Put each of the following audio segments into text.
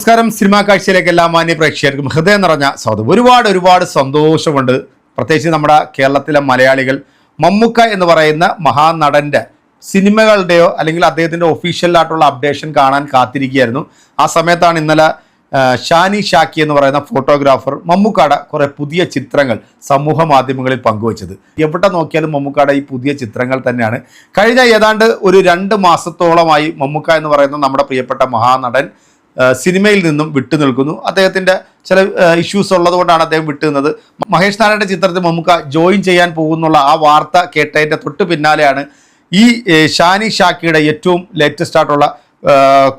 നമസ്കാരം. സിനിമാ കാഴ്ചയിലേക്ക് എല്ലാ മാന്യ പ്രേക്ഷകർക്കും ഹൃദയം നിറഞ്ഞ സ്വാഗതം. ഒരുപാട് ഒരുപാട് സന്തോഷമുണ്ട്. പ്രത്യേകിച്ച് നമ്മുടെ കേരളത്തിലെ മലയാളികൾ മമ്മുക്ക എന്ന് പറയുന്ന മഹാനടന്റെ സിനിമകളുടെയോ അല്ലെങ്കിൽ അദ്ദേഹത്തിന്റെ ഒഫീഷ്യലായിട്ടുള്ള അപ്ഡേഷൻ കാണാൻ കാത്തിരിക്കുകയായിരുന്നു. ആ സമയത്താണ് ഇന്നലെ ഷാനി ഷാക്കി എന്ന് പറയുന്ന ഫോട്ടോഗ്രാഫർ മമ്മുക്കാട കുറെ പുതിയ ചിത്രങ്ങൾ സമൂഹ മാധ്യമങ്ങളിൽ പങ്കുവച്ചത്. എവിടെ നോക്കിയാലും മമ്മുക്കാട ഈ പുതിയ ചിത്രങ്ങൾ തന്നെയാണ്. കഴിഞ്ഞ ഏതാണ്ട് ഒരു രണ്ട് മാസത്തോളമായി മമ്മുക്ക എന്ന് പറയുന്ന നമ്മുടെ പ്രിയപ്പെട്ട മഹാനടൻ സിനിമയിൽ നിന്നും വിട്ടു നിൽക്കുന്നു. അദ്ദേഹത്തിന്റെ ചില ഇഷ്യൂസ് ഉള്ളതുകൊണ്ടാണ് അദ്ദേഹം വിട്ടുന്നത് മഹേഷ് നാരായണന്റെ ചിത്രത്തിൽ മമ്മൂക്ക ജോയിൻ ചെയ്യാൻ പോകുന്നുള്ള ആ വാർത്ത കേട്ടതിന്റെ തൊട്ട് പിന്നാലെയാണ് ഈ ഷാനി ഷാക്കിയുടെ ഏറ്റവും ലേറ്റസ്റ്റ് ആയിട്ടുള്ള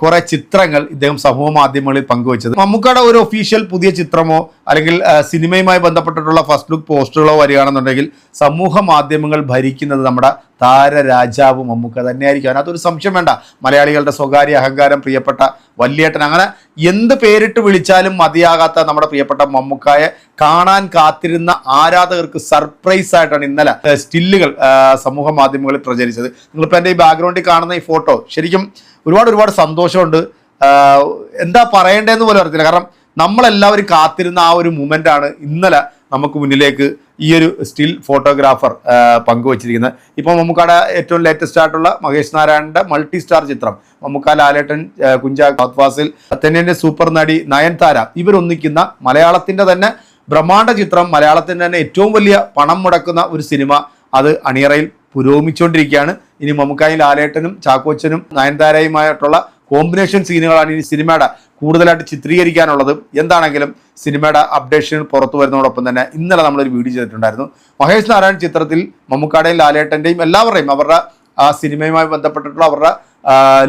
കുറേ ചിത്രങ്ങൾ ഇദ്ദേഹം സമൂഹ മാധ്യമങ്ങളിൽ പങ്കുവച്ചത്. മമ്മൂക്കയുടെ ഒരു ഒഫീഷ്യൽ പുതിയ ചിത്രമോ അല്ലെങ്കിൽ സിനിമയുമായി ബന്ധപ്പെട്ടിട്ടുള്ള ഫസ്റ്റ് ലുക്ക് പോസ്റ്ററുകളോ വരികയാണെന്നുണ്ടെങ്കിൽ സമൂഹ മാധ്യമങ്ങൾ ഭരിക്കുന്നത് നമ്മുടെ താരരാജാവ് മമ്മൂക്ക തന്നെയായിരിക്കും. അതിനകത്തൊരു സംശയം വേണ്ട. മലയാളികളുടെ സ്വകാര്യ അഹങ്കാരം പ്രിയപ്പെട്ട വല്യേട്ടൻ അങ്ങനെ എന്ത് പേരിട്ട് വിളിച്ചാലും മതിയാകാത്ത നമ്മുടെ പ്രിയപ്പെട്ട മമ്മൂക്കായെ കാണാൻ കാത്തിരുന്ന ആരാധകർക്ക് സർപ്രൈസ് ആയിട്ടാണ് ഇന്നലെ സ്റ്റില്ലുകൾ സമൂഹ മാധ്യമങ്ങളിൽ പ്രചരിച്ചത്. നിങ്ങളിപ്പോൾ എന്റെ ഈ ബാക്ക്ഗ്രൗണ്ടിൽ കാണുന്ന ഈ ഫോട്ടോ ശരിക്കും ഒരുപാട് ഒരുപാട് സന്തോഷമുണ്ട്. എന്താ പറയേണ്ടതെന്ന് പോലും അറിയത്തില്ല. കാരണം നമ്മളെല്ലാവരും കാത്തിരുന്ന ആ ഒരു മൂമെന്റ് ആണ് ഇന്നലെ നമുക്ക് മുന്നിലേക്ക് ഈ ഒരു സ്റ്റിൽ ഫോട്ടോഗ്രാഫർ പങ്കുവച്ചിരിക്കുന്നത്. ഇപ്പോൾ മമ്മൂക്കാടെ ഏറ്റവും ലേറ്റസ്റ്റ് ആയിട്ടുള്ള മഹേഷ് നാരായണന്റെ മൾട്ടി സ്റ്റാർ ചിത്രം. മമ്മൂക്ക ലാലേട്ടൻ കുഞ്ചാ തെന്നിന്റെ സൂപ്പർ നടി നയൻതാര ഇവരൊന്നിക്കുന്ന മലയാളത്തിന്റെ തന്നെ ബ്രഹ്മാണ്ഡ ചിത്രം മലയാളത്തിന്റെ തന്നെ ഏറ്റവും വലിയ പണം മുടക്കുന്ന ഒരു സിനിമ അത് അണിയറയിൽ പുരോഗമിച്ചുകൊണ്ടിരിക്കുകയാണ്. ഇനി മമ്മൂക്കായി ലാലേട്ടനും ചാക്കോച്ചനും നയൻതാരയുമായിട്ടുള്ള കോമ്പിനേഷൻ സീനുകളാണ് ഇനി സിനിമയുടെ കൂടുതലായിട്ട് ചിത്രീകരിക്കാനുള്ളത്. എന്താണെങ്കിലും സിനിമയുടെ അപ്ഡേഷൻ പുറത്തു വരുന്നതോടൊപ്പം തന്നെ ഇന്നലെ നമ്മളൊരു വീഡിയോ ചെയ്തിട്ടുണ്ടായിരുന്നു. മഹേഷ് നാരായൺ ചിത്രത്തിൽ മമ്മൂക്കാടെയും ലാലേട്ടന്റെയും എല്ലാവരുടെയും അവരുടെ ആ സിനിമയുമായി ബന്ധപ്പെട്ടിട്ടുള്ള അവരുടെ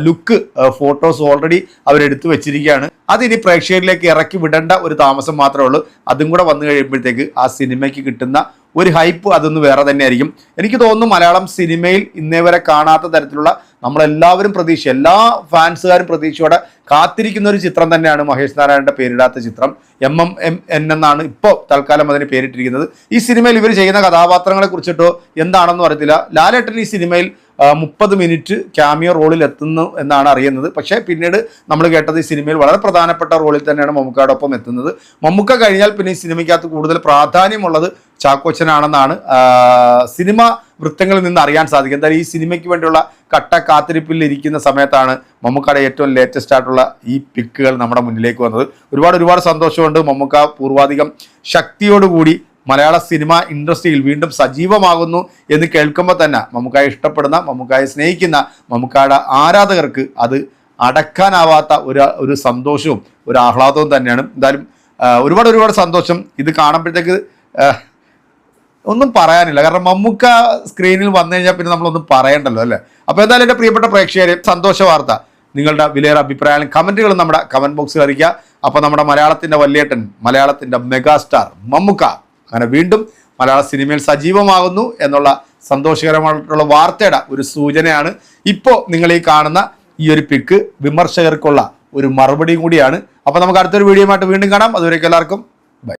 ലുക്ക് ഫോട്ടോസ് ഓൾറെഡി അവരെടുത്തു വെച്ചിരിക്കുകയാണ്. അതിനി പ്രേക്ഷകരിലേക്ക് ഇറക്കി വിടേണ്ട ഒരു താമസം മാത്രമേ ഉള്ളൂ. അതും കൂടെ വന്നു കഴിയുമ്പോഴത്തേക്ക് ആ സിനിമയ്ക്ക് കിട്ടുന്ന ഒരു ഹൈപ്പ് അതൊന്ന് വേറെ തന്നെയായിരിക്കും. എനിക്ക് തോന്നുന്നു മലയാളം സിനിമയിൽ ഇന്നേ വരെ കാണാത്ത തരത്തിലുള്ള നമ്മളെല്ലാവരും പ്രതീക്ഷ എല്ലാ ഫാൻസുകാരും പ്രതീക്ഷയോടെ കാത്തിരിക്കുന്ന ഒരു ചിത്രം തന്നെയാണ് മഹേഷ് നാരായണന്റെ പേരിടാത്ത ചിത്രം. എം എം എം എൻ എന്നാണ് ഇപ്പോൾ തൽക്കാലം അതിന് പേരിട്ടിരിക്കുന്നത്. ഈ സിനിമയിൽ ഇവർ ചെയ്യുന്ന കഥാപാത്രങ്ങളെ കുറിച്ചിട്ടോ എന്താണെന്ന് അറിയത്തില്ല. ലാലേട്ടൻ ഈ സിനിമയിൽ മുപ്പത് മിനിറ്റ് ക്യാമിയോ റോളിൽ എത്തുന്നു എന്നാണ് അറിയുന്നത്. പക്ഷേ പിന്നീട് നമ്മൾ കേട്ടത് ഈ സിനിമയിൽ വളരെ പ്രധാനപ്പെട്ട റോളിൽ തന്നെയാണ് മമ്മൂക്കയോടൊപ്പം എത്തുന്നത്. മമ്മൂക്ക കഴിഞ്ഞാൽ പിന്നെ ഈ സിനിമയ്ക്കകത്ത് കൂടുതൽ പ്രാധാന്യമുള്ളത് ചാക്കോച്ചനാണെന്നാണ്. സിനിമ വൃത്തങ്ങളിൽ നിന്ന് അറിയാൻ സാധിക്കും. എന്തായാലും ഈ സിനിമയ്ക്ക് വേണ്ടിയുള്ള കട്ട കാത്തിരിപ്പിൽ ഇരിക്കുന്ന സമയത്താണ് മമ്മൂക്കയുടെ ഏറ്റവും ലേറ്റസ്റ്റ് ആയിട്ടുള്ള ഈ പിക്കുകൾ നമ്മുടെ മുന്നിലേക്ക് വന്നത്. ഒരുപാട് ഒരുപാട് സന്തോഷമുണ്ട് മമ്മൂക്ക. പൂർവാധികം ശക്തിയോടുകൂടി മലയാള സിനിമ ഇൻഡസ്ട്രിയിൽ വീണ്ടും സജീവമാകുന്നു എന്ന് കേൾക്കുമ്പോൾ തന്നെ മമ്മൂക്കായ ഇഷ്ടപ്പെടുന്ന മമ്മൂക്കായെ സ്നേഹിക്കുന്ന മമ്മൂക്കായുടെ ആരാധകർക്ക് അത് അടക്കാനാവാത്ത ഒരു ഒരു സന്തോഷവും ഒരു ആഹ്ലാദവും തന്നെയാണ്. എന്തായാലും ഒരുപാട് ഒരുപാട് സന്തോഷം ഇത് കാണുമ്പോഴത്തേക്ക് ഒന്നും പറയാനില്ല. കാരണം മമ്മൂക്ക സ്ക്രീനിൽ വന്നു കഴിഞ്ഞാൽ പിന്നെ നമ്മളൊന്നും പറയണ്ടല്ലോ അല്ലേ? അപ്പോൾ എന്തായാലും എന്റെ പ്രിയപ്പെട്ട പ്രേക്ഷകരെ സന്തോഷ വാർത്ത. നിങ്ങളുടെ വിലയേറെ അഭിപ്രായങ്ങളും കമന്റുകളും നമ്മുടെ കമന്റ് ബോക്സിൽ അറിയിക്കുക. അപ്പോൾ നമ്മുടെ മലയാളത്തിന്റെ വല്യേട്ടൻ മലയാളത്തിന്റെ മെഗാസ്റ്റാർ മമ്മൂക്ക. അങ്ങനെ വീണ്ടും മലയാള സിനിമയിൽ സജീവമാകുന്നു എന്നുള്ള സന്തോഷകരമായിട്ടുള്ള വാർത്തയുടെ ഒരു സൂചനയാണ് ഇപ്പോൾ നിങ്ങൾ ഈ കാണുന്ന ഈ ഒരു പിക്ക് വിമർശകർക്കുള്ള ഒരു മറുപടിയും കൂടിയാണ്. അപ്പോൾ നമുക്ക് അടുത്തൊരു വീഡിയോ വീണ്ടും കാണാം. അതുവരേക്കും എല്ലാവർക്കും